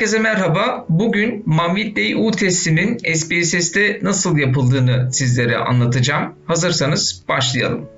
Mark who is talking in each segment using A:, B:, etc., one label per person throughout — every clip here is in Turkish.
A: Herkese merhaba. Bugün Mamvit Day U testinin SPSS'te nasıl yapıldığını sizlere anlatacağım. Hazırsanız başlayalım.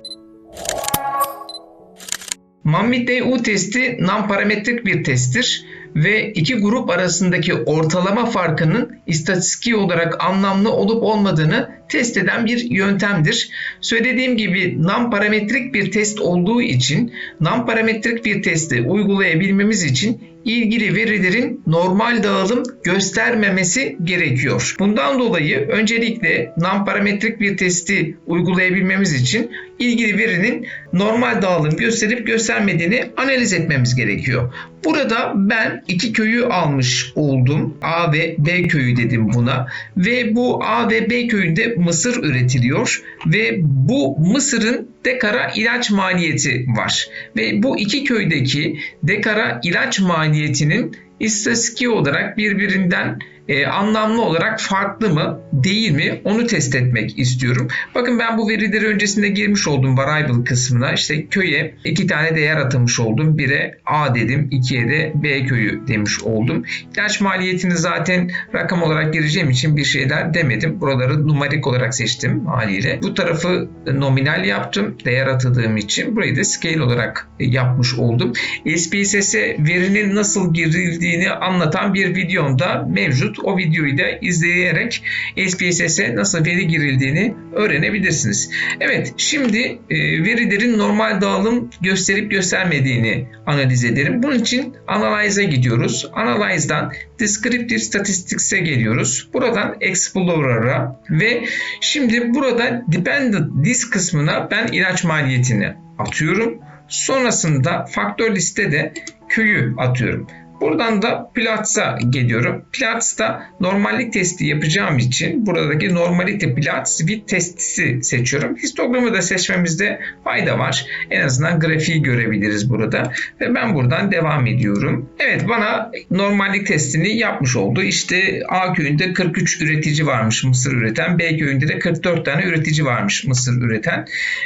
A: Mamvit Day U testi non-parametrik bir testtir ve iki grup arasındaki ortalama farkının istatistiki olarak anlamlı olup olmadığını test eden bir yöntemdir. Söylediğim gibi non-parametrik bir test olduğu için non-parametrik bir testi uygulayabilmemiz için ilgili verilerin normal dağılım göstermemesi gerekiyor. Bundan dolayı öncelikle non-parametrik bir testi uygulayabilmemiz için ilgili verinin normal dağılım gösterip göstermediğini analiz etmemiz gerekiyor. Burada ben iki köyü almış oldum. A ve B köyü dedim buna. Ve bu A ve B köyünde mısır üretiliyor. Ve bu mısırın dekara ilaç maliyeti var. Ve bu iki köydeki dekara ilaç maliyetinin istatistiki olarak birbirinden e, anlamlı olarak farklı mı değil mi onu test etmek istiyorum. Bakın ben bu verileri öncesinde girmiş oldum variable kısmına. İşte köye iki tane değer atamış oldum. Bire A dedim, ikiye de B köyü demiş oldum. İlaç maliyetini zaten rakam olarak gireceğim için bir şeyler demedim. Buraları numarik olarak seçtim haliyle. Bu tarafı nominal yaptım değer atadığım için. Burayı da scale olarak yapmış oldum. SPSS'e verinin nasıl girildiğini anlatan bir videomda mevcut. O videoyu da izleyerek SPSS'e nasıl veri girildiğini öğrenebilirsiniz. Evet şimdi e, verilerin normal dağılım gösterip göstermediğini analiz edelim. Bunun için Analyze'a gidiyoruz. Analyze'dan Descriptive Statistics'e geliyoruz. Buradan Explorer'a ve şimdi burada Dependent List kısmına ben ilaç maliyetini atıyorum. Sonrasında faktör listede köyü atıyorum. Buradan da Platz'a geliyorum. Platz'ta normallik testi yapacağım için buradaki normalite Platz with testisi seçiyorum. Histogramı da seçmemizde fayda var. En azından grafiği görebiliriz burada. Ve ben buradan devam ediyorum. Evet bana normallik testini yapmış oldu. İşte A köyünde 43 üretici varmış mısır üreten. B köyünde de 44 tane üretici varmış mısır üreten.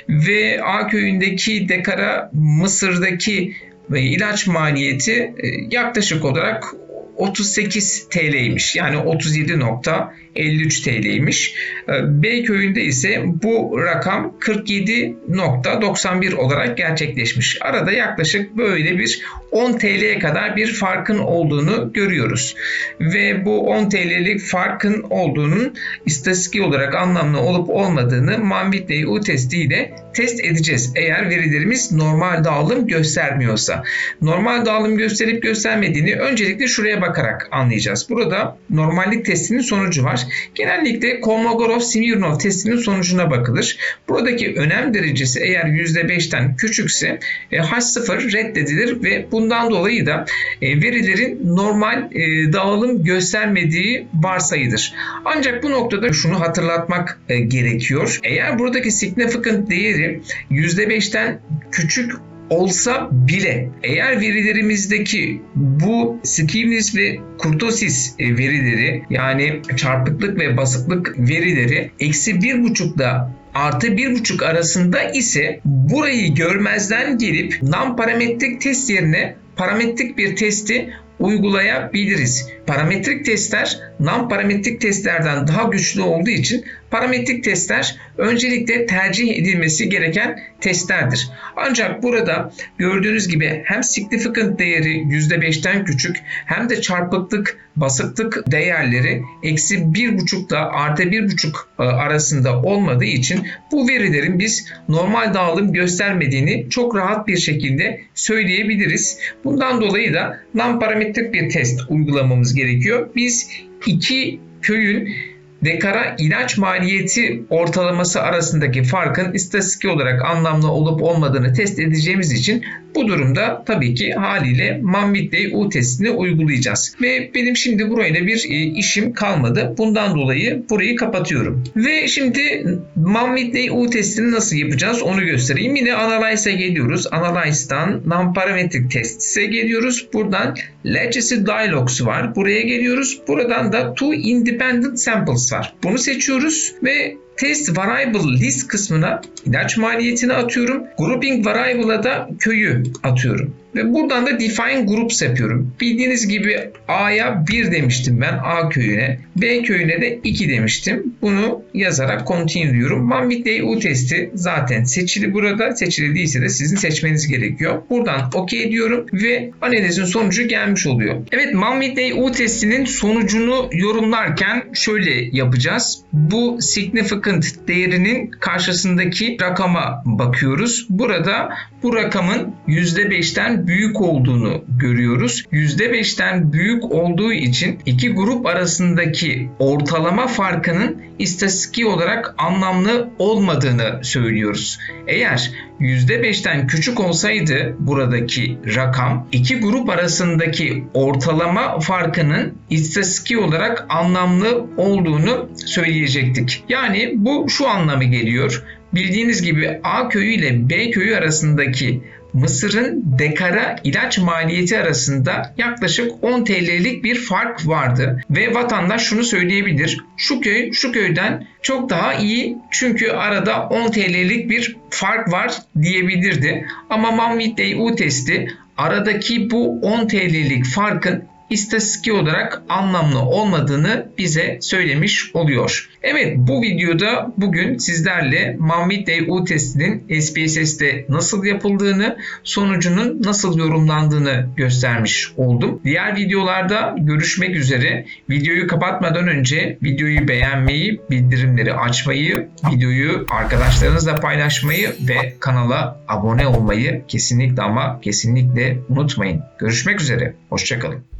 A: Ve A köyündeki dekara Mısır'daki ve ilaç maliyeti e, yaklaşık olarak 38 TL'ymiş. Yani 37.53 TL'ymiş. E, B köyünde ise bu rakam 47.91 olarak gerçekleşmiş. Arada yaklaşık böyle bir 10 TL'ye kadar bir farkın olduğunu görüyoruz. Ve bu 10 TL'lik farkın olduğunun istatistik olarak anlamlı olup olmadığını Manvit U testiyle test edeceğiz. Eğer verilerimiz normal dağılım göstermiyorsa. Normal dağılım gösterip göstermediğini öncelikle şuraya bakarak anlayacağız. Burada normallik testinin sonucu var. Genellikle Kolmogorov-Smirnov testinin sonucuna bakılır. Buradaki önem derecesi eğer %5'ten küçükse e, H0 reddedilir ve bundan dolayı da e, verilerin normal e, dağılım göstermediği varsayılır. Ancak bu noktada şunu hatırlatmak gerekiyor. Eğer buradaki significant değeri %5'ten küçük olsa bile eğer verilerimizdeki bu skewness ve kurtosis e, verileri yani çarpıklık ve basıklık verileri eksi bir buçukla artı bir buçuk arasında ise burayı görmezden gelip non-parametrik test yerine parametrik bir testi uygulayabiliriz. Parametrik testler non-parametrik testlerden daha güçlü olduğu için parametrik testler öncelikle tercih edilmesi gereken testlerdir. Ancak burada gördüğünüz gibi hem significant değeri %5'ten küçük hem de çarpıklık, basıklık değerleri eksi 1,5 ile artı 1,5 e, arasında olmadığı için bu verilerin biz normal dağılım göstermediğini çok rahat bir şekilde söyleyebiliriz. Bundan dolayı da non-parametrik bir test uygulamamız gerekiyor. Biz iki köyün dekara ilaç maliyeti ortalaması arasındaki farkın istatistik olarak anlamlı olup olmadığını test edeceğimiz için bu durumda tabii ki haliyle Manvit U testini uygulayacağız. Ve benim şimdi burayla bir e, işim kalmadı. Bundan dolayı burayı kapatıyorum. Ve şimdi Manvit U testini nasıl yapacağız onu göstereyim. Yine Analyze'a geliyoruz. Analyze'dan non-parametric test'e geliyoruz. Buradan Legacy Dialogs var. Buraya geliyoruz. Buradan da Two Independent Samples var. Bunu seçiyoruz ve Test Variable List kısmına ilaç maliyetini atıyorum. Grouping Variable'a da köyü atıyorum. Ve buradan da define groups yapıyorum. Bildiğiniz gibi A'ya 1 demiştim ben A köyüne. B köyüne de 2 demiştim. Bunu yazarak continue diyorum. One with day U testi zaten seçili burada. Seçili değilse de sizin seçmeniz gerekiyor. Buradan OK diyorum ve analizin sonucu gelmiş oluyor. Evet One with day U testinin sonucunu yorumlarken şöyle yapacağız. Bu significant değerinin karşısındaki rakama bakıyoruz. Burada bu rakamın %5'ten büyük olduğunu görüyoruz. %5'ten büyük olduğu için iki grup arasındaki ortalama farkının istatistiki olarak anlamlı olmadığını söylüyoruz. Eğer %5'ten küçük olsaydı buradaki rakam iki grup arasındaki ortalama farkının istatistiki olarak anlamlı olduğunu söyleyecektik. Yani bu şu anlamı geliyor. Bildiğiniz gibi A köyü ile B köyü arasındaki Mısır'ın dekara ilaç maliyeti arasında yaklaşık 10 TL'lik bir fark vardı ve vatandaş şunu söyleyebilir. Şu köy şu köyden çok daha iyi çünkü arada 10 TL'lik bir fark var diyebilirdi. Ama Mahmut U testi aradaki bu 10 TL'lik farkın istatistik olarak anlamlı olmadığını bize söylemiş oluyor. Evet bu videoda bugün sizlerle Mahmut U testinin SPSS'te nasıl yapıldığını, sonucunun nasıl yorumlandığını göstermiş oldum. Diğer videolarda görüşmek üzere. Videoyu kapatmadan önce videoyu beğenmeyi, bildirimleri açmayı, videoyu arkadaşlarınızla paylaşmayı ve kanala abone olmayı kesinlikle ama kesinlikle unutmayın. Görüşmek üzere. Hoşçakalın.